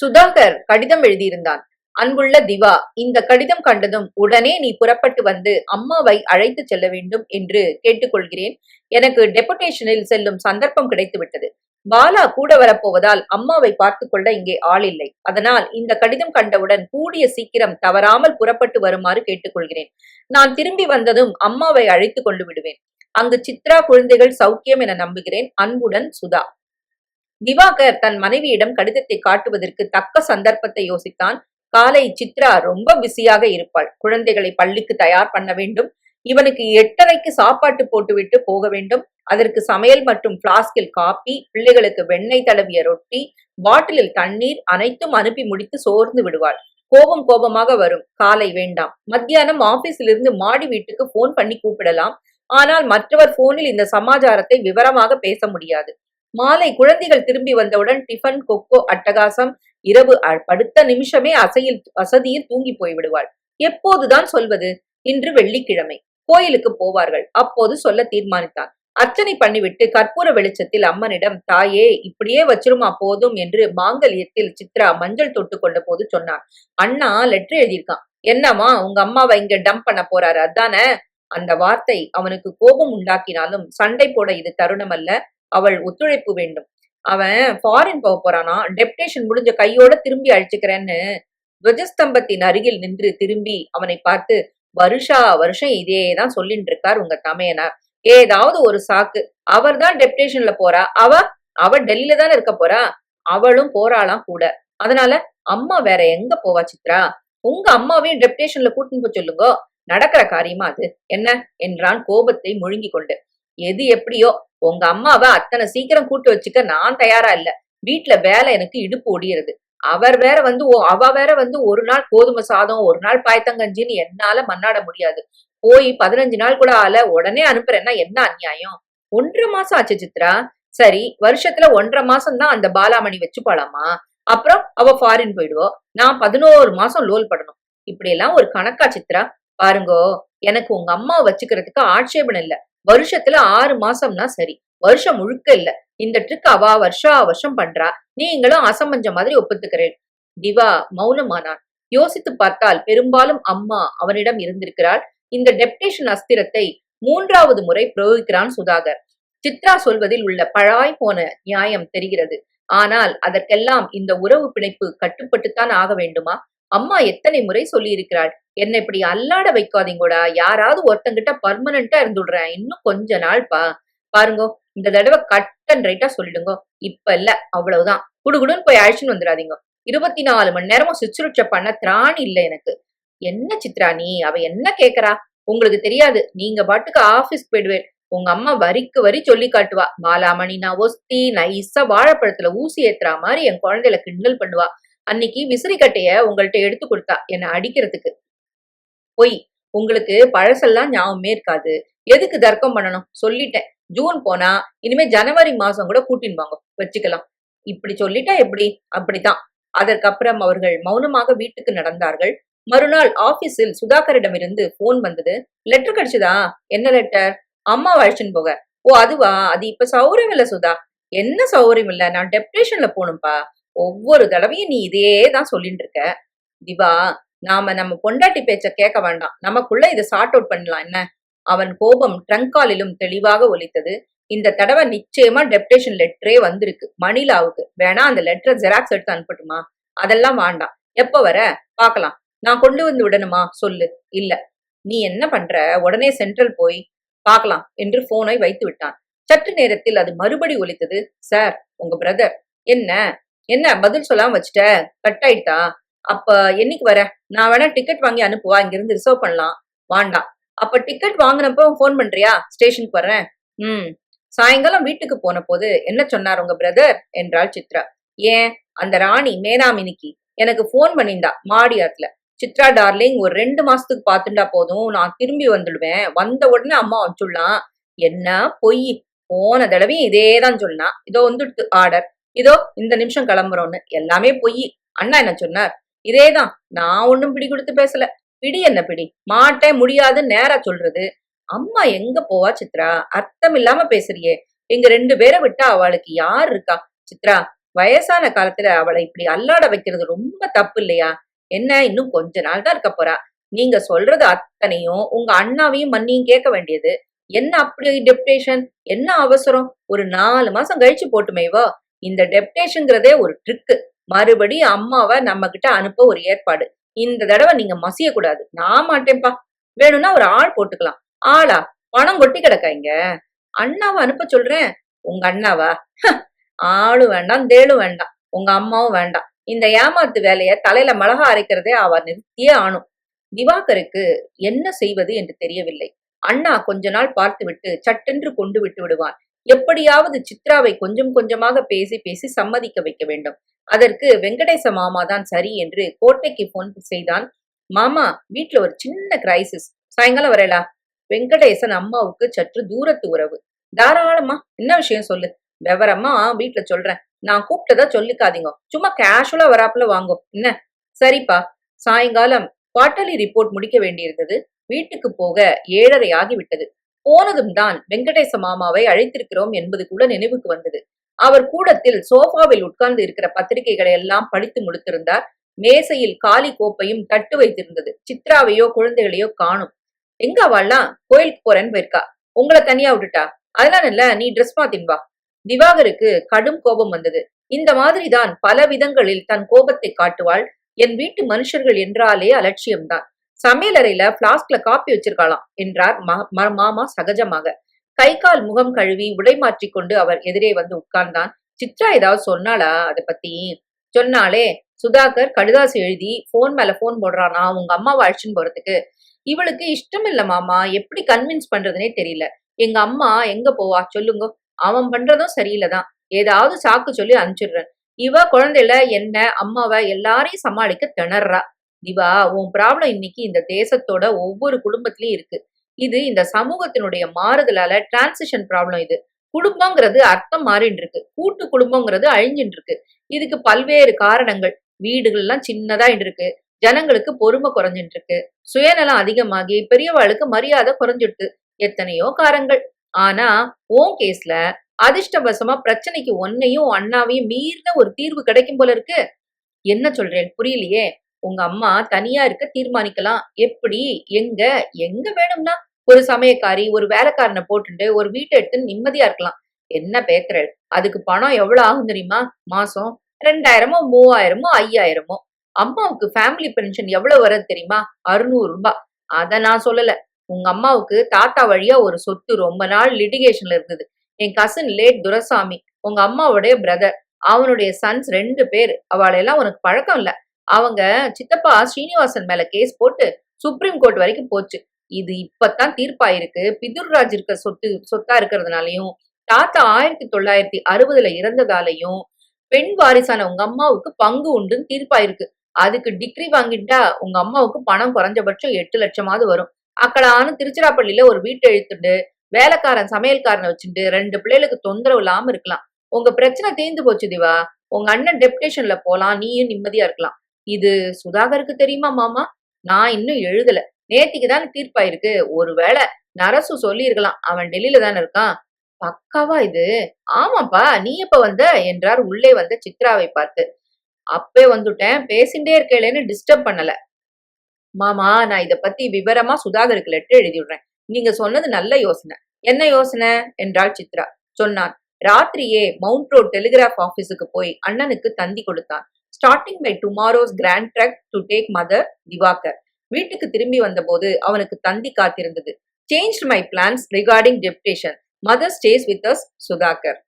சுதாகர் கடிதம் எழுதியிருந்தான். அன்புள்ள திவா இந்த கடிதம் கண்டதும் உடனே நீ புறப்பட்டு வந்து அம்மாவை அழைத்து செல்ல வேண்டும் என்று கேட்டுக்கொள்கிறேன். எனக்கு டெபுடேஷனில் செல்லும் சந்தர்ப்பம் கிடைத்துவிட்டது. பாலா கூட வரப்போவதால் அம்மாவை பார்த்து கொள்ள இங்கே ஆள் இல்லை. அதனால் இந்த கடிதம் கண்டவுடன் கூடிய சீக்கிரம் தவறாமல் புறப்பட்டு வருமாறு கேட்டுக்கொள்கிறேன். நான் திரும்பி வந்ததும் அம்மாவை அழைத்து கொண்டு விடுவேன். அங்கு சித்ரா குழந்தைகள் சௌக்கியம் என நம்புகிறேன். அன்புடன் சுதா. திவாகர் தன் மனைவியிடம் கடிதத்தை காட்டுவதற்கு தக்க சந்தர்ப்பத்தை யோசித்தான். காலை சித்ரா ரொம்ப பிஸியாக இருப்பாள். குழந்தைகளை பள்ளிக்கு தயார் பண்ண வேண்டும். இவனுக்கு எட்டரைக்கு சாப்பாட்டு போட்டுவிட்டு போக வேண்டும். அதற்கு சமையல் மற்றும் பிளாஸ்கில் காப்பி பிள்ளைகளுக்கு வெண்ணெய் தடவிய ரொட்டி பாட்டிலில் தண்ணீர் அனைத்தும் அனுப்பி முடித்து சோர்ந்து விடுவாள். கோபம் கோபமாக வரும். காலை வேண்டாம். மத்தியானம் ஆபீஸில் இருந்து மாடி வீட்டுக்கு போன் பண்ணி கூப்பிடலாம். ஆனால் மற்றவர் போனில் இந்த சமாச்சாரத்தை விவரமாக பேச முடியாது. மாலை குழந்தைகள் திரும்பி வந்தவுடன் டிஃபன் கொக்கோ அட்டகாசம் இரவு படுத்த நிமிஷமே அசையில் அசதியில் தூங்கி போய்விடுவாள். எப்போதுதான் சொல்வது? இன்று வெள்ளிக்கிழமை. கோயிலுக்கு போவார்கள். அப்போது சொல்ல தீர்மானித்தான் அர்ச்சனை பண்ணிவிட்டு கற்பூர வெளிச்சத்தில் அம்மனிடம் தாயே இப்படியே வச்சிருமா போதும் என்று மாங்கல்யத்தில் சித்ரா மஞ்சள் தொட்டு கொண்ட போது சொன்னார். அண்ணா லெட்டர் எழுதியிருக்கான். என்னம்மா உங்க அம்மாவை இங்க டம்ப் பண்ண போறாரு அதானே? அந்த வார்த்தை அவனுக்கு கோபம் உண்டாக்கினாலும் சண்டை போட இது தருணம் அல்ல அவள் ஒத்துழைப்பு வேண்டும். அவன் ஃபாரின் போக போறானா? டெப்டேஷன் முடிஞ்ச கையோட திரும்பி அழிச்சுக்கிறேன்னு துவஜஸ்தம்பத்தின் அருகில் நின்று திரும்பி அவனை பார்த்து வருஷா வருஷம் இதே தான் சொல்லிட்டு இருக்கார் உங்க தமையனார். ஏதாவது ஒரு சாக்கு. அவர் தான் டெப்டேஷன்ல போறா. அவ அவ டெல்லியில தானே இருக்க போறா. அவளும் போறாளாம் கூட. அதனால அம்மா வேற எங்க போவா சித்ரா? உங்க அம்மாவையும் டெப்டேஷன்ல கூட்டின்னு போய் சொல்லுங்க. நடக்கிற காரியமா அது. என்ன? என்றான் கோபத்தை முழுங்கி கொண்டு. எது எப்படியோ உங்க அம்மாவை அத்தனை சீக்கிரம் கூட்டு வச்சுக்க நான் தயாரா இல்ல. வீட்டுல வேலை எனக்கு இடுப்பு ஒடியறது. அவர் வேற வந்து அவ வேற வந்து ஒரு நாள் கோதுமை சாதம் ஒரு நாள் பாய்த்தங்கஞ்சின்னு என்னால மன்னாட முடியாது. போய் பதினஞ்சு நாள் கூட ஆல உடனே அனுப்புறேன்னா என்ன அநியாயம்? ஒன்றரை மாசம் ஆச்சு சித்ரா. சரி வருஷத்துல ஒன்றரை மாசம் தான் அந்த பாலாமணி வச்சு போலாமா அப்புறம் அவ ஃபாரின் போயிடுவோம் நான் பதினோரு மாசம் லோல் படணும். இப்படி எல்லாம் ஒரு கணக்கா சித்ரா? பாருங்கோ எனக்கு உங்க அம்மா வச்சுக்கிறதுக்கு ஆட்சேபம் இல்ல. வருஷத்துல ஆறு மாசம்னா சரி. வருஷம் முழுக்க இல்ல. இந்த ட்ரிக் அவா வருஷா வருஷம் பண்றா. நீங்களும் அசமஞ்ச மாதிரி ஒப்புத்துக்கிறேன். திவா மௌனமானான். யோசித்து பார்த்தால் பெரும்பாலும் அம்மா அவனிடம் இருந்திருக்கிறாள். இந்த டெப்டேஷன் அஸ்திரத்தை மூன்றாவது முறை பிரயோகிக்கிறான் சுதாகர். சித்ரா சொல்வதில் உள்ள பழாய் போன நியாயம் தெரிகிறது. ஆனால் அதற்கெல்லாம் இந்த உறவு பிணைப்பு கட்டுப்பட்டுத்தான் ஆக வேண்டுமா? அம்மா எத்தனை முறை சொல்லி இருக்கிறாள் என்ன இப்படி அல்லாட வைக்காதீங்கடா. யாராவது ஒருத்தங்கிட்ட பர்மனண்டா இருந்துடுறேன். இன்னும் கொஞ்ச நாள் பா பாருங்க இந்த தடவை கட் அண்ட் ரைட்டா சொல்லிடுங்க. இப்ப இல்ல அவ்வளவுதான். குடுகுடுன்னு போய் அழைச்சுன்னு வந்துடாதீங்க. இருபத்தி நாலு மணி நேரமும் சுச்சுருட்ச பண்ண திராணி இல்ல எனக்கு. என்ன சித்ரா நீ? அவ என்ன கேக்குறா? உங்களுக்கு தெரியாது. நீங்க பாட்டுக்கு ஆபீஸ் போயிடுவேன். உங்க அம்மா வரிக்கு வரி சொல்லி காட்டுவா. பாலாமணி நான் ஒஸ்தி நைஸா வாழைப்பழத்துல ஊசி ஏத்துறா மாதிரி என் குழந்தையில கிண்டல் பண்ணுவா. அன்னைக்கு விசிறிக்கட்டைய உங்கள்கிட்ட உங்கள்ட்ட எடுத்து கொடுத்தா என்னை அடிக்கிறதுக்கு. பொய். உங்களுக்கு பழசெல்லாம் ஞாபகமே இருக்காது. எதுக்கு தர்க்கம் பண்ணணும்? சொல்லிட்டேன். ஜூன் போனா இனிமே ஜனவரி மாசம் கூட கூட்டின்னு வாங்க. வச்சுக்கலாம். இப்படி சொல்லிட்டா எப்படி? அப்படித்தான். அதற்கப்புறம் அவர்கள் மௌனமாக வீட்டுக்கு நடந்தார்கள். மறுநாள் ஆபீஸில் சுதாகரிடமிருந்து போன் வந்தது. லெட்டர் கிடைச்சதா? என்ன லெட்டர் அம்மா அழைச்சுன்னு போக. ஓ அதுவா? அது இப்ப சௌரியம் இல்ல சுதா. என்ன சௌரியம் இல்ல நான் டெப்ரேஷன்ல போகணும்பா. ஒவ்வொரு தடவையும் நீ இதே தான் சொல்லிட்டு இருக்க. திவா நாம நம்ம பொண்டாட்டி பேச்ச கேட்க வேண்டாம். நமக்குள்ள இதை சார்ட் அவுட் பண்ணலாம். என்ன? அவன் கோபம் ட்ரங்காலிலும் தெளிவாக ஒலித்தது. இந்த தடவை நிச்சயமா டெப்டேஷன் லெட்டரே வந்திருக்கு. மணிலாவுக்கு. வேணா அந்த லெட்டரை ஜெராக்ஸ் எடுத்து அனுப்பட்டுமா? அதெல்லாம் வேண்டாம். எப்ப வர? பாக்கலாம் நான் கொண்டு வந்து விடணுமா? சொல்லு. இல்ல. நீ என்ன பண்ற? உடனே சென்ட்ரல் போய் பார்க்கலாம் என்று போனை வைத்து விட்டான். சற்று நேரத்தில் அது மறுபடி ஒலித்தது. சார் உங்க பிரதர் என்ன? என்ன பதில் சொல்லாம வச்சுட்ட? கட் ஆயிட்டா? அப்ப என்னைக்கு வர? நான் வேணா டிக்கெட் வாங்கி அனுப்புவா இங்கிருந்து ரிசர்வ் பண்ணலாம். வாண்டாம் அப்ப டிக்கெட் வாங்கினப்போ போன் பண்றியா? ஸ்டேஷனுக்கு வர்றேன். ம். சாயங்காலம் வீட்டுக்கு போன போது என்ன சொன்னார் உங்க பிரதர் என்றாள் சித்ரா. ஏன்? அந்த ராணி மேனாமினிக்கு எனக்கு போன் பண்ணிந்தா மாடியாத்துல. சித்ரா டார்லிங் ஒரு ரெண்டு மாசத்துக்கு பாத்துட்டா போதும். நான் திரும்பி வந்துடுவேன். வந்த உடனே அம்மா அனுப்பிச்சுடலாம் என்ன? பொய். போன தடவையும் இதே தான் சொன்னா. இதோ வந்துடுத்து ஆர்டர் இதோ இந்த நிமிஷம் கிளம்புறோன்னு எல்லாமே பொய். அண்ணா என்ன சொன்னார்? இதேதான் நான் ஒன்னும் பிடி கொடுத்து பேசல. பிடி என்ன பிடி? மாட்டேன் முடியாது நேரா சொல்றது. அம்மா எங்க போவா சித்ரா? அர்த்தம் இல்லாம பேசுறியே. எங்க ரெண்டு பேரை விட்டா அவளுக்கு யார் இருக்கா? சித்ரா வயசான காலத்துல அவளை இப்படி அல்லாட வைக்கிறது ரொம்ப தப்பு இல்லையா? என்ன இன்னும் கொஞ்ச நாள் தான் இருக்க போறா. நீங்க சொல்றது அத்தனையும் உங்க அண்ணாவையும் மண்ணியும் கேட்க வேண்டியது. என்ன அப்படி டெப்டேஷன்? என்ன அவசரம்? ஒரு நாலு மாசம் கழிச்சு போட்டுமேவோ? இந்த டெப்டேஷன்ங்கிறதே ஒரு ட்ரிக்கு மறுபடி அம்மாவை நம்ம கிட்ட அனுப்ப ஒரு ஏற்பாடு. இந்த தடவை நீங்க மசிய கூடாது நான் மாட்டேன்ப்பா. வேணும்னா ஒரு ஆள் போட்டுக்கலாம். ஆளா? பணம் கொட்டி கிடக்காங்க அண்ணாவை அனுப்ப சொல்றேன். உங்க அண்ணாவா? ஆளும் வேண்டாம் தேளும் வேண்டாம். உங்க அம்மாவும் வேண்டாம். இந்த ஏமாத்து வேலைய தலையில மிளகா அரைக்கிறதே அவ நிறுத்தியே ஆணும் திவாகருக்கு என்ன செய்வது என்று தெரியவில்லை. அண்ணா கொஞ்ச நாள் பார்த்து விட்டு சட்டென்று கொண்டு விட்டு விடுவான். எப்படியாவது சித்ராவை கொஞ்சம் கொஞ்சமாக பேசி பேசி சம்மதிக்க வைக்க வேண்டும். அதற்கு வெங்கடேச மாமா தான் சரி என்று கோட்டைக்கு போன் செய்தான். மாமா வீட்டுல ஒரு சின்ன கிரைசிஸ் சாயங்காலம் வரலா? வெங்கடேசன் அம்மாவுக்கு சற்று தூரத்து உறவு. தாராளமா என்ன விஷயம் சொல்லு? விவரமா வீட்டுல சொல்றேன். நான் கூப்பிட்டதா சொல்லிக்காதீங்க. சும்மா கேஷுவலா வராப்புல வாங்கும் என்ன? சரிப்பா. சாயங்காலம் குவார்டர்லி ரிப்போர்ட் முடிக்க வேண்டியிருந்தது. வீட்டுக்கு போக ஏழரை ஆகிவிட்டது. போனதும் தான் வெங்கடேச மாமாவை அழைத்திருக்கிறோம் என்பது கூட நினைவுக்கு வந்தது. அவர் கூடத்தில் சோஃபாவில் உட்கார்ந்து இருக்கிற பத்திரிகைகளை எல்லாம் படித்து முடித்திருந்தார். மேசையில் காலி கோப்பையும் தட்டு வைத்திருந்தது. சித்ராவையோ குழந்தைகளையோ காணும். எங்க அவள்லாம் கோயிலுக்கு போறேன்னு போயிருக்கா. உங்களை தனியா விட்டுட்டா? அதெல்லாம் இல்ல நீ ட்ரெஸ் மாத்தின்பா திவாகருக்கு கடும் கோபம் வந்தது. இந்த மாதிரிதான் பல விதங்களில் தன் கோபத்தை காட்டுவாள். என் வீட்டு மனுஷர்கள் என்றாலே அலட்சியம்தான். சமையலறையில பிளாஸ்க்ல காப்பி வச்சிருக்காளாம் என்றார் ம- ம- மாமா சகஜமாக. கை கால் முகம் கழுவி உடை மாற்றிக்கொண்டு அவர் எதிரே வந்து உட்கார்ந்தான். சித்ரா ஏதாவது சொன்னாளா அதை பத்தி? சொன்னாலே சுதாகர் கடுதாசு எழுதி போன் மேல போன் போடுறானா உங்க அம்மாவை அழிச்சுன்னு போறதுக்கு. இவளுக்கு இஷ்டம் இல்ல மாமா எப்படி கன்வின்ஸ் பண்றதுனே தெரியல. எங்க அம்மா எங்க போவா? சொல்லுங்க. அவன் பண்றதும் சரியில்லைதான். ஏதாவது சாக்கு சொல்லி அனுப்பிச்சிடுறேன். இவ குழந்தையில என்ன அம்மாவை எல்லாரையும் சமாளிக்க திணறா. திவா உன் ப்ராப்ளம் இன்னைக்கு இந்த தேசத்தோட ஒவ்வொரு குடும்பத்திலயும் இருக்கு. இது இந்த சமூகத்தினுடைய மாறுதலால டிரான்சிஷன் ப்ராப்ளம் இது. குடும்பங்கிறது அர்த்தம் மாறின்னு இருக்கு கூட்டு குடும்பங்கிறது அழிஞ்சிட்டு இருக்கு இதுக்கு பல்வேறு காரணங்கள். வீடுகள் எல்லாம் சின்னதா இருக்கு ஜனங்களுக்கு பொறுமை குறைஞ்சிட்டு இருக்கு சுயநலம் அதிகமாகி பெரியவாளுக்கு மரியாதை குறைஞ்சிடுது எத்தனையோ காரங்கள் ஆனா உன் கேஸ்ல அதிர்ஷ்டவசமா பிரச்சனைக்கு ஒன்னையும் அண்ணாவையும் மீறின ஒரு தீர்வு கிடைக்கும் போல இருக்கு. என்ன சொல்றேன்? புரியலையே? உங்க அம்மா தனியா இருக்க தீர்மானிக்கலாம். எப்படி? எங்க? எங்க வேணும்னா? ஒரு சமயக்காரி ஒரு வேலைக்காரனை போட்டுட்டு ஒரு வீட்டை எடுத்து நிம்மதியா இருக்கலாம். என்ன பேத்துற அதுக்கு பணம் எவ்வளவு ஆகும் தெரியுமா? மாசம் ரெண்டாயிரமோ மூவாயிரமோ ஐயாயிரமோ? அம்மாவுக்கு ஃபேமிலி பென்ஷன் எவ்வளவு வருது தெரியுமா? அறுநூறு ரூபாய் அதை நான் சொல்லல. உங்க அம்மாவுக்கு தாத்தா வழியா ஒரு சொத்து ரொம்ப நாள் லிட்டிகேஷன்ல இருந்தது. என் கசின் லேட் துரசாமி உங்க அம்மாவுடைய பிரதர் அவனுடைய சன்ஸ் ரெண்டு பேர். அவளெல்லாம் உனக்கு பழக்கம் இல்லை. அவங்க சித்தப்பா ஸ்ரீனிவாசன் மேல கேஸ் போட்டு சுப்ரீம் கோர்ட் வரைக்கும் போச்சு. இது இப்பதான் தீர்ப்பாயிருக்கு. பிதுர்ராஜ் இருக்க சொத்து சொத்தா இருக்கிறதுனாலையும் தாத்தா ஆயிரத்தி தொள்ளாயிரத்தி அறுபதுல இறந்ததாலையும் பெண் வாரிசான உங்க அம்மாவுக்கு பங்கு உண்டுன்னு தீர்ப்பாயிருக்கு. அதுக்கு டிகிரி வாங்கிட்டா உங்க அம்மாவுக்கு பணம் குறைஞ்சபட்சம் எட்டு லட்சமாவது வரும். அக்கடானு திருச்சிராப்பள்ளியில ஒரு வீட்டை எழுத்துண்டு வேலைக்காரன் சமையல்காரனை வச்சுட்டு ரெண்டு பிள்ளைகளுக்கு தொந்தரவு இல்லாம இருக்கலாம். உங்க பிரச்சனை தீர்ந்து போச்சு திவா. உங்க அண்ணன் டெப்டேஷன்ல போலாம் நீயும் நிம்மதியா இருக்கலாம். இது சுதாகருக்கு தெரியுமா மாமா? நான் இன்னும் எழுதல. நேத்திக்கு தானே தீர்ப்பாயிருக்கு. ஒருவேளை நரசு சொல்லியிருக்கலாம். அவன் டெல்லியில தானே இருக்கான். பக்காவா இது. ஆமாப்பா நீ எப்ப வந்த? என்றார் உள்ளே வந்த சித்ராவை பார்த்து. அப்பே வந்துட்டேன். பேசிண்டே இருக்கேளேன்னு டிஸ்டர்ப் பண்ணல. மாமா நான் இத பத்தி விவரமா சுதாகருக்கு லெட்டர் எழுதி விடுறேன் நீங்க சொன்னது நல்ல யோசனை. என்ன யோசனை? என்றாள் சித்ரா. சொன்னான். ராத்திரியே மவுண்ட் ரோட் டெலிகிராஃப் ஆபீஸுக்கு போய் அண்ணனுக்கு தந்தி கொடுத்தான். Starting by tomorrow's grand truck to take mother Diwakar வீட்டுக்கு திரும்பி வந்தபோது அவனுக்கு தந்தி காத்திருந்தது. Change my plans regarding deputation mother stays with us Sudhakar